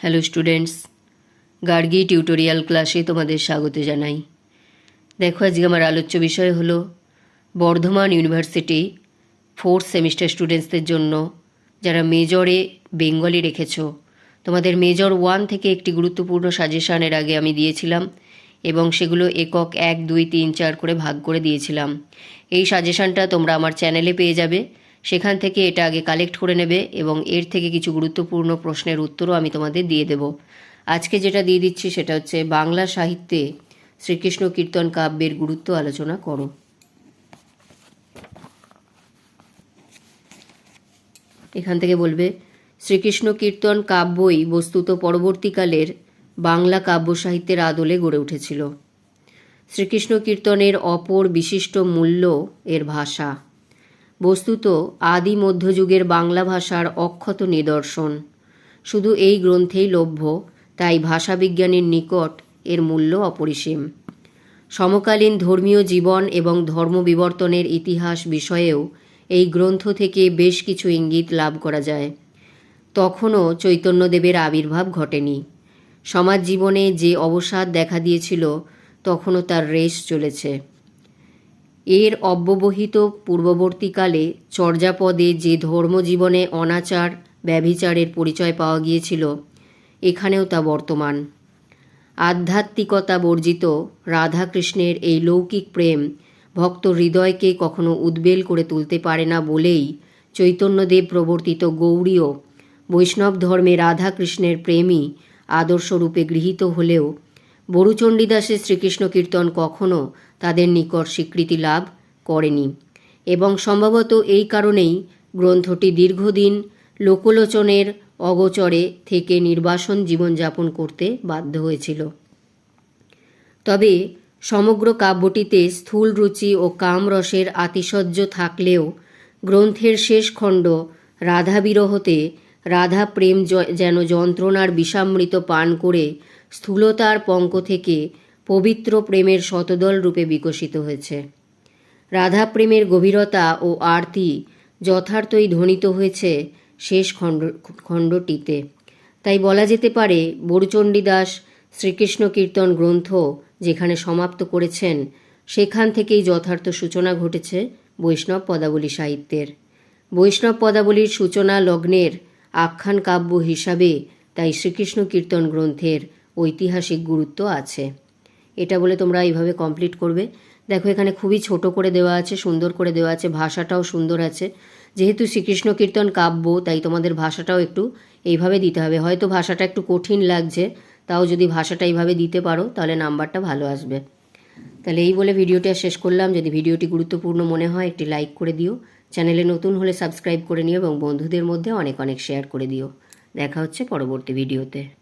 Hello students Gargi tutorial ক্লাসে তোমাদের স্বাগত জানাই। দেখো, আজকে আমার আলোচ্য বিষয় হলো, বর্ধমান ইউনিভার্সিটি ফোর্থ সেমিস্টার স্টুডেন্টসদের জন্য যারা মেজরে বেঙ্গলি রেখেছো, তোমাদের মেজর ওয়ান থেকে একটি গুরুত্বপূর্ণ সাজেশন এর আগে আমি দিয়েছিলাম এবং সেগুলো একক এক, দুই, তিন, চার করে ভাগ করে দিয়েছিলাম। এই সাজেশনটা তোমরা আমার চ্যানেলে পেয়ে যাবে। সেখান থেকে এটা আগে কালেক্ট করে নেবে এবং এর থেকে কিছু গুরুত্বপূর্ণ প্রশ্নের উত্তরও আমি তোমাদের দিয়ে দেব। আজকে যেটা দিয়ে দিচ্ছি সেটা হচ্ছে বাংলা সাহিত্যে শ্রীকৃষ্ণ কীর্তন কাব্যের গুরুত্ব আলোচনা করো। এখান থেকে বলবে, শ্রীকৃষ্ণ কীর্তন কাব্যই বস্তুত পরবর্তীকালের বাংলা কাব্য সাহিত্যের আদলে গড়ে উঠেছিল। শ্রীকৃষ্ণ কীর্তনের অপর বিশিষ্ট মূল্য এর ভাষা। বস্তুত আদি মধ্যযুগের বাংলা ভাষার অক্ষত নিদর্শন। শুধু এই গ্রন্থেই লভ্য, তাই ভাষাবিজ্ঞানীর নিকট এর মূল্য অপরিসীম। সমকালীন ধর্মীয় জীবন এবং ধর্মবিবর্তনের ইতিহাস বিষয়েও এই গ্রন্থ থেকে বেশ কিছু ইঙ্গিত লাভ করা যায়। তখনও চৈতন্যদেবের আবির্ভাব ঘটেনি। সমাজ জীবনে যে অবসাদ দেখা দিয়েছিল, তখনও তার রেশ চলেছে। এর অব্যবহিত পূর্ববর্তীকালে চর্যাপদে যে ধর্মজীবনে অনাচার, ব্যভিচারের পরিচয় পাওয়া গিয়েছিল, এখানেও তা বর্তমান। আধ্যাত্মিকতা বর্জিত রাধাকৃষ্ণের এই লৌকিক প্রেম ভক্ত হৃদয়কে কখনো উদ্বেল করে তুলতে পারে না বলেই চৈতন্যদেব প্রবর্তিত গৌড়ীয় বৈষ্ণব ধর্মে রাধাকৃষ্ণের প্রেমই আদর্শরূপে গৃহীত হলেও বরুচণ্ডীদাসের শ্রীকৃষ্ণ কীর্তন কখনো তাদের নিকট স্বীকৃতি লাভ করেনি এবং সম্ভবত এই কারণেই গ্রন্থটি দীর্ঘদিন লোকলোচনের অগোচরে থেকে নির্বাসন জীবনযাপন করতে বাধ্য হয়েছিল। তবে সমগ্র কাব্যটিতে স্থূল রুচি ও কামরসের আতিশয্য থাকলেও গ্রন্থের শেষ খণ্ড রাধাবিরহতে রাধা প্রেম যেন যন্ত্রণার বিষামৃত পান করে স্থূলতার পঙ্ক থেকে পবিত্র প্রেমের শতদল রূপে বিকশিত হয়েছে। রাধা প্রেমের গভীরতা ও আরতি যথার্থই ধ্বনিত হয়েছে শেষ খণ্ড, খণ্ডটিতে। তাই বলা যেতে পারে বরুচণ্ডীদাস শ্রীকৃষ্ণ কীর্তন গ্রন্থ যেখানে সমাপ্ত করেছেন, সেখান থেকেই যথার্থ সূচনা ঘটেছে বৈষ্ণব পদাবলী সাহিত্যের। বৈষ্ণব পদাবলীর সূচনা লগ্নের আখ্যান কাব্য হিসাবে তাই শ্রীকৃষ্ণ কীর্তন গ্রন্থের ঐতিহাসিক গুরুত্ব আছে। এটা বলে তোমরা এইভাবে কমপ্লিট করবে। দেখো, এখানে খুবই ছোট করে দেওয়া আছে, সুন্দর করে দেওয়া আছে, ভাষাটাও সুন্দর আছে। যেহেতু শ্রীকৃষ্ণ কীর্তন কাব্য, তাই তোমাদের ভাষাটাও একটু এইভাবে দিতে হবে। হয়তো ভাষাটা একটু কঠিন লাগছে, তাও যদি ভাষাটা এইভাবে দিতে পারো, তাহলে নাম্বারটা ভালো আসবে। তাহলে এই বলে ভিডিওটা শেষ করলাম। যদি ভিডিওটি গুরুত্বপূর্ণ মনে হয়, একটি লাইক করে দিও। চ্যানেলে নতুন হলে সাবস্ক্রাইব করে নিও এবং বন্ধুদের মধ্যে অনেক অনেক শেয়ার করে দিও। দেখা হচ্ছে পরবর্তী ভিডিওতে।